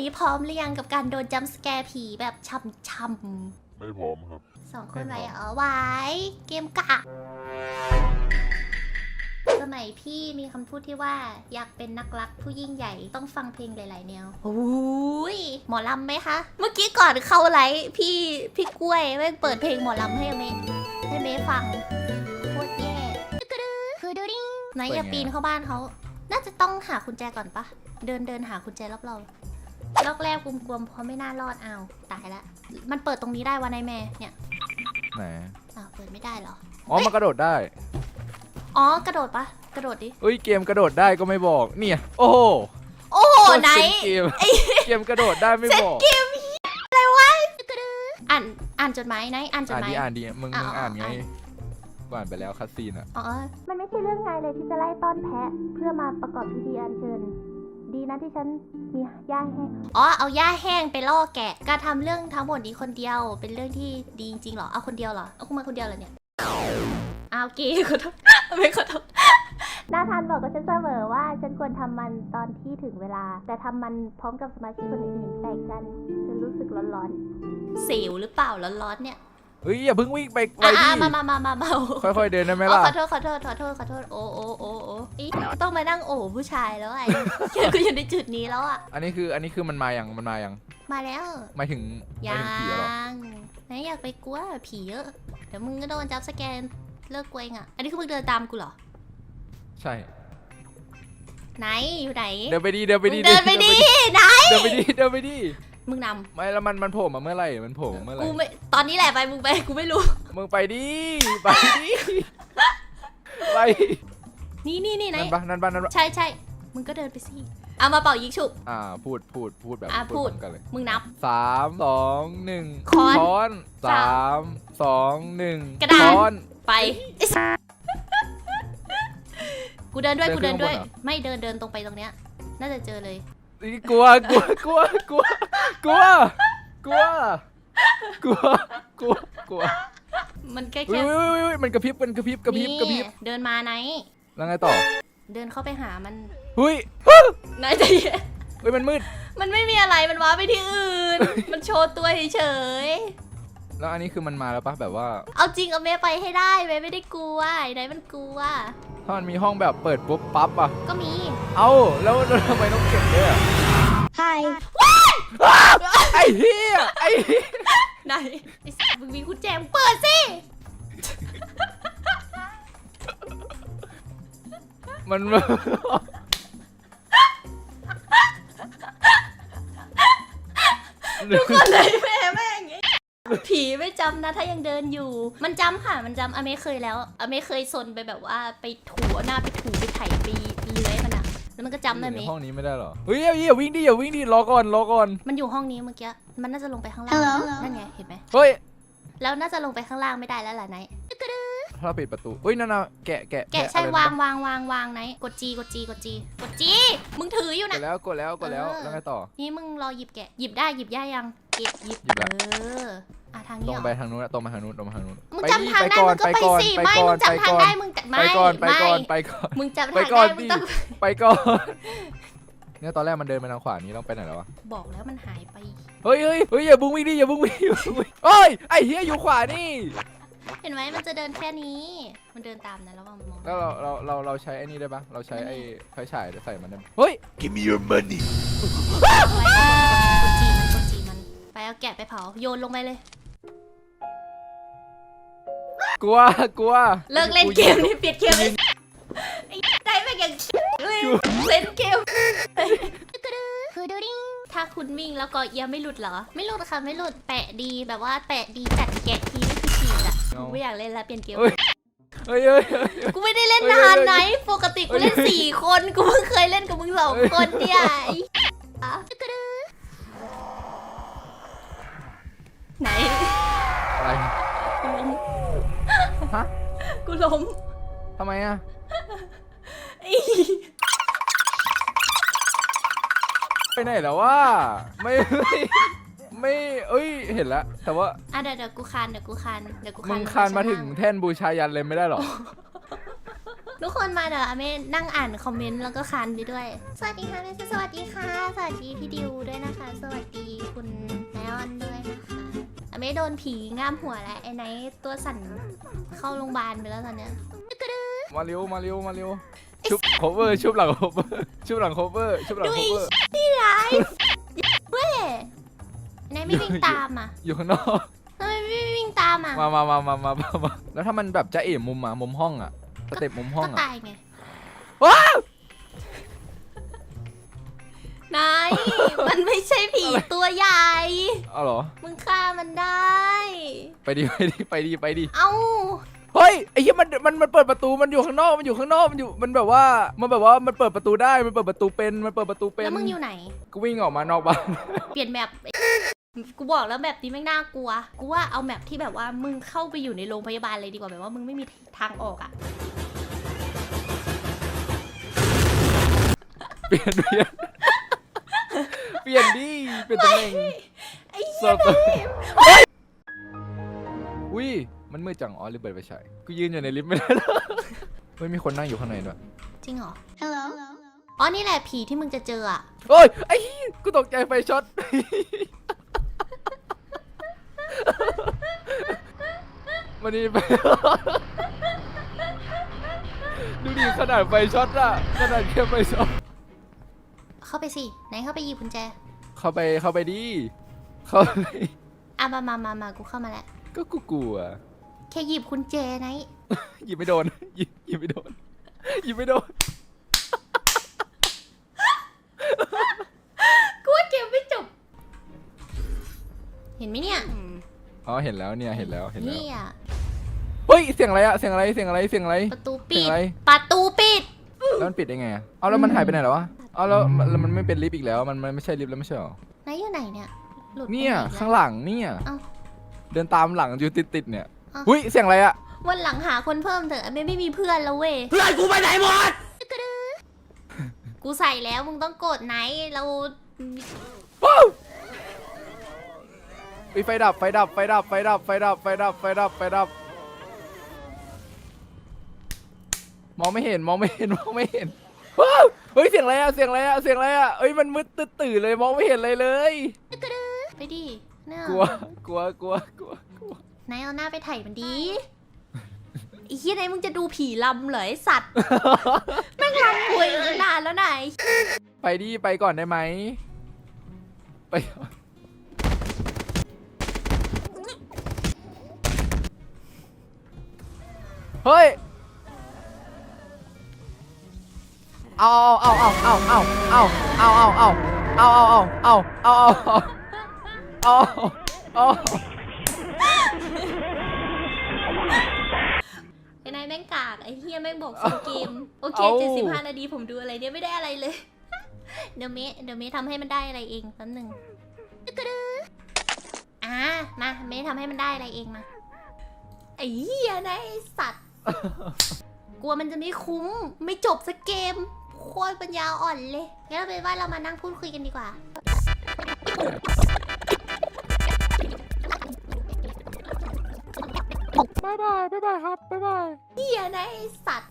นี้พร้อมหรือยังกับการโดนจัมป์สแกร์ผีแบบช่ำไม่พร้อมครับ ๆสองคนไหวเหรอไหวเกมกะ สมัยพี่มีคำพูดที่ว่าอยากเป็นนักรักผู้ยิ่งใหญ่ต้องฟังเพลงหลาย ๆ แนวโอ้ยหมอลำไหมคะ เมื่อกี้ก่อนเข้าไลฟ์พี่พี่กล้วยแม่งเปิดเพลงหมอลำให้เมย์ให้เมย์ฟังโคตรแย่ไหนอย่าปีนเข้าบ้านเขา น่าจะต้องหากุญแจก่อนปะ เดินเดินหากุญแจรอบเรา ลอกแรกกลมๆเพราะไม่น่ารอดอ้าวตายละมันเปิดตรงนี้ได้วะนายแม่เนี่ยไหนอ้าวเปิดไม่ได้เหรอ อ๋อมันกระโดดได้ อ๋อกระโดดปะกระโดดดิเอ้ยเกมกระโดดได้ก็ไม่บอกเนี่ย โอ้โหโอ้โหโคตรไหนเซ็งเกมเกมกระโดดได้ไม่บอกอ่านอ่านจดหมายไหนอ่านจดอ่านหมายดีอ่านดีมึงอะมึงอ่านไงอะกูอ่านไปแล้วคัสซีนอะ อ๋อมันไม่ใช่เรื่องง่ายเลยที่จะไล่ต้อนแพะ เพื่อมาประกอบพิธีอัญเชิญ ดีนะที่ฉันมีหญ้าแห้งอ๋อเอาหญ้าแห้งไปล่อแกะการทำเรื่องทั้งหมดนี้คนเดียว เป็นเรื่องที่ดีจริงๆเหรอเอาคนเดียวเหรอเอาคุณมาคนเดียวเหรอเนี่ยเอาเกย์ขอโทษไม่ขอโทษนาธานบอกกับฉันเสมอว่าฉันควรทำมันตอนที่ถึงเวลา แต่ทำมันพร้อมกับสมาชิกคนอื่นๆแปลกจันฉันรู้สึกร้อนๆเสียวหรือเปล่าร้อนๆเนี่ย เฮ้ยอย่าเพิ่งวิ่งไปไวอะดิอะมามามามามาค่อยๆเดินได้ไหมอ๋อล่ะ ขอโทษขอโทษขอโทษขอโทษโอ้โอ้โอ้โอ้อีต้องมานั่งโอ้ผู้ชายแล้วไอ้กูอยู่ในจุดนี้แล้วอะ อันนี้คืออันนี้คือมันมาอย่างมันมาอย่างมาแล้วหมายถึงหยัมายถึงผีเหรองไหนอยากไปกลัวผีเยอะ เดี๋ยวมึงก็โดนจับสแกนเลิกกลัวเองอะ อันนี้คือมึงเดินตามกูเหรอ ใช่ ไหนอยู่ไหนเดินไปดีเดินไปมึดีงเดินไปดิไหน เดินไปดีเดินไปดี มึงนไม่แล้วมันมันโผล่มาเมื่อไหร่มันโผล่มาเมื่อำไหร่กูไม่ตอนนี้แหละไปมึงไปกูไม่รู้ มึงไปดิไปดิไปนี่นี่นี่ไหนนั่นปะนั่นปะนั่นปะใช่ใช่มึงก็เดินไปสิเอามาเป่ายิงฉุบ อ่าพูดพูดพูดแบบอะพูด พร้อมกันเลยมึงนับ สามสองหนึ่งค้อนค้อนสาสามสองหนึ่งกระดาษค้อน ไปกูเดินด้วยเดินกูเดินด้วย ขึ้นข้างบนเหรอ ไม่เดินเดินตรงไปตรงเนี้ย น่าจะเจอเลยอีกลัวกลัวกลัวกลัว กลัว กลัว กลัว กลัว กลัวมันแค่อุ้แค่ยอุ้ยอุ้ยอุ้ยมันกระพริบมันกระพริบกระพริบกระพริบนี่เดินมาไหน แล้วไงต่อเดินเข้าไปหามันหุ้ยไหนใจเย็นเฮ้ยมันมืด มันไม่มีอะไรมันว้าไปที่อื่น มันโชว์ตัวเฉยแล้วอันนี้คือมันมาแล้วปะแบบว่า ๆเอาจริงเอาเมย์ไปให้ได้เมย์ไม่ได้กลัวไหนมันกลัว ถ้ามันมีห้องแบบเปิดปุ๊บปั๊บอะก็มี เอ้าแล้วแล้วทำไมต้องเก็บด้วยอะ Hi ไอ้เหี้ยไอ้เหี้ยไหนไอ้สัสมึงมีกุญแจมึงเปิดสิมันทุกคนเลยแม่แม่งไอ้ผีไม่จำนะถ้ายังเดินอยู่ มันจำค่ะมันจำอเมเคยแล้วอเมเคยซนไปแบบว่าไปถูเอาหน้าไปถูไปไถไปเลื้อยมันอะ แล้วมันก็จำได้ไหมในห้องนี้ไม่ได้เหรอเฮ้ยอย่าอย่าวิ่งดิอย่าวิ่งดิรอก่อนรอก่อน มันอยู่ห้องนี้เมื่อกี้ มันน่าจะลงไปข้างล่างนั่นไงเห็นไหมเฮ้ยแล้วน่าจะลงไปข้างล่างไม่ได้แล้วล่ะไหนถ้าเราปิดประตูเฮ้ยนั่นน่ะแกะแกะแกะใช่อะไรนะวางวางวางวางไหนกดจีกดจีกดจีกดจีมึงถืออยู่กนะ ดแล้วกดแล้วกดแล้วเออ แล้วไงต่อ นี่มึงรอหยิบแกะหยิบได้หยิบได้ยังเก็บหยิบหยิบแล้ว เออ อะทางตนี้รงเหรอไปทางนู้นอะตรงมาทางนู้นตรงมาทางนู้นมึงไปจำทางไปได้ก่อมึนงก็ไปไปก่อนสิไปไม่ก่อมึนงไปจำทางก่อนได้มึงแต่ไปไม่ก่อนไปไม่ก่อนไปก่อน มึงจำไปทางก่อได้นมึงดิต้องไปก่อนเนี่ยตอนแรกมันเดินไปทางขวานี้ต้องไปไหนแล้ววะบอกแล้วมันหายไป เฮ้ยเฮ้ยเฮ้ยอย่าบุ้งวิ่งดิอย่าบุ้งวิ่งอย่าบุ้งวิ่งเฮ้ยไอ้เฮียอยู่ขวานี่เห็นไหมมันจะเดินแค่นี้ มันเดินตามนะระวังมันมองแล้วเราเราเราเราใช้ไอ้นี่ได้ปะเราใช้ไอ้ไฟฉายใส่มันได้ปะเฮ้ย Give me your money ไว้กดจีมันกดจีมันไปเอาแกะไปเผาโยนลงไปเลย กลัวกลัวเลิกเล่นเกมนี่เปลี่ยนเกมเลยไอ้ใจแม่งอย่างเลยเล่นเกมถ้าคุณวิ่งแล้วก็ยังไม่หลุดเหรอ ไม่หลุดค่ะไม่หลุดแปะดีแบบว่าแปะดีจัดแกะทีนี่คือฉีดอะกูไม่อยากเล่นแล้วเปลี่ยนเกมเฮ้ยเฮ้ยเฮ้ยเฮ้ยกูไม่ได้เล่นเฮ้ยนานเฮ้ยไหนปกติกูเล่นเฮ้ยสี่คนกูเพิ่งเคยเล่นกับมึงสองคนเนี่ยไอ้อะไหนอะไรกูล้ม ฮะกูล้มทำไมอะไอ้ไปไหนแล้ววะไม่ไม่ไม่เอ้ยเห็นแล้วแต่ว่าอะเดี๋ยวเดี๋ยวกูคานเดี๋ยวกูคานเดี๋ยวกูคานมึงคานมาถึงแท่นบูชายันเลยไม่ได้หรอทุกคนมาเดี๋ยวอาเมนั่งอ่านคอมเมนต์แล้วก็คานไปด้วย สวัสดีค่ะเมสสวัสดีค่ะ สวัสดีพี่ดิวด้วยนะคะ สวัสดีคุณไนออนด้วยนะคะ อาเมโดนผีง่ามหัวแล้วไอ้ไนท์ตัวสั่นเข้าโรงพยาบาลไปแล้วตอนเนี้ยมาเร็วมาเร็วมาเร็วชุบ cover ชุบหลัง cover ชุบหลัง cover ชุบหลัง cover ที่ร้ายเว้ยไนท์ไม่วิ่งตามอะอยู่ข้างนอก ทำไมไม่วิ่งตามอะมามามามามามามาแล้วถ้ามันแบบจะเอ๋มุมอะมุมห้องอะสเต็ปมุมห้อก็งอะตายไง ว้าว นายมันไม่ใช่ผีตัวใหญ่ เอาเหรอ มึงฆ่ามันได้ ไปดิไปดิไปดิไปดิ เอ้า เฮ้ยไอ้เหี้ยมันมันมันเปิดประตูมันอยู่ข้างนอกมันอยู่ข้างนอกมันอยู่มันแบบว่ามันแบบว่ามันเปิดประตูได้มันเปิดประตูเป็นมันเปิดประตูเป็นแล้วมึงอยู่ไหนก็วิ่งออกมานอกบ้าน เปลี่ยนแมปกูบอกแล้วแบบนี้ไม่งน่ากลัว กูว่าเอาแมปที่แบบว่ามึงเข้าไปอยู่ในโรงพยาบาลเลยดีกว่าแบบว่ามึงไม่มีทางออกอะเปลี่ยนเปลี่ยนเป ลี่ยนดิเปลี่ยนตำแหน่งไอ้สเหี้ยดอุ้ยมันมืดจังอ๋อรีบเปิดไปใช้กูยืนอยู่ในลิฟต์ไม่ได้แล้วเฮ้ยมีคนนั่งอยู่ข้างในด้วยจริงเหรอ Hello อ๋อนี่แหละผีที่มึงจะเจออะโอ้ยไอ้เหี้ยกูตกใจไฟช็อตมันนี่ไป ดูดิขนาดไฟช็อตอะขนาดแค่ไฟช็อต เข้าไปสิไหนเข้าไปหยิบกุญแจเข้าไปเข้าไปดิเข้าไปอะมามามามากูเข้ามาแล้วก็กูกลัวแค่หยิบกุญแจไหนหยิบไม่โดนหยิบหยิบไม่โดนหยิบไม่โดนกูว่าเกมไม่จบ เห็นไหมเนี่ยอ๋อเห็นแล้วเนี่ยเห็นแล้วเห็นแล้วนี่อะเฮ้ยเสียงอะไรอะเสียงอะไรเสียงอะไรเสียงอะไรประตูเสีปิยงดอะไรประตูปิดแล้วมันปิดได้ไงอะเอาแล้วมันหายไปไหนแล้ววะเอาแล้วมันแล้วมันไม่เป็นลิฟต์อีกแล้ว มันมันไม่ใช่ลิฟต์แล้วไม่ใช่หรอไหนอยู่ไหนเนี่ย หลุดไปเนี่ย ไหแล้วข้างหลังเนี่ย เอ้า เดินตามหลังอยู่ติดติดๆเนี่ยเอ้าหุ้ยเสียงอะไรอะวันหลังหาคนเพิ่มเถอะไม่ไม่มีเพื่อนแล้วเว้ย เพื่อนกูไปไหนหมด กูใส่แล้วมึงต้องกดไหนเราว้าวอุ๊ยไฟดับไฟดับไฟดับไฟดับไฟดับไฟดับไฟดับไฟดับ มองไม่เห็นมองไม่เห็นมองไม่เห็นว้าว เฮ้ยเสียงอะไรอะเสียงอะไรอะเสียงอะไรอะเอ้ยมันมืดตื่นตื่นเลยมองไม่เห็นอะไรเลย ไปดิเนี่ยกลัวกลัวกลัวกลัวกลัวไหนเอาหน้าไปไถ่มันดีไอ้เหี้ยไหนมึงจะดูผีลำเหรอไอสัตว์ แม่งลำหวยอยู่นานแล้วไหนะไอ้ไปดิไปก่อนได้ไหมไปก่อนเฮ้ย เอาเอาเอาเอาเอาเอาเอาเอาเอาเอาเอาเอาเอาเอาเอาเอาเอาไอ้นายแม่งกากไอ้เหี้ยแม่งบอกซื้อเกม โอเคเจ็ดสิบห้านาทีผมดูอะไรเนี่ยไม่ได้อะไรเลย เดี๋ยวเมะเดี๋ยวเมะทำให้มันได้อะไรเองแป๊บหนึงตึ๊กกระดืออ่ามาเมะทำให้มันได้อะไรเองมาไอ้เหี้ยนะไอ้สัตว์กลัวมันจะไม่คุ้ม ไม่จบสักเกม โคตรปัญญาอ่อนเลย งั้นเราไปนว่าเรามานั่งพูดคุยกันดีกว่าบ๊ายบายบ๊ายบายครับบ๊ายบายเหี้ยนะไอ้สัตว์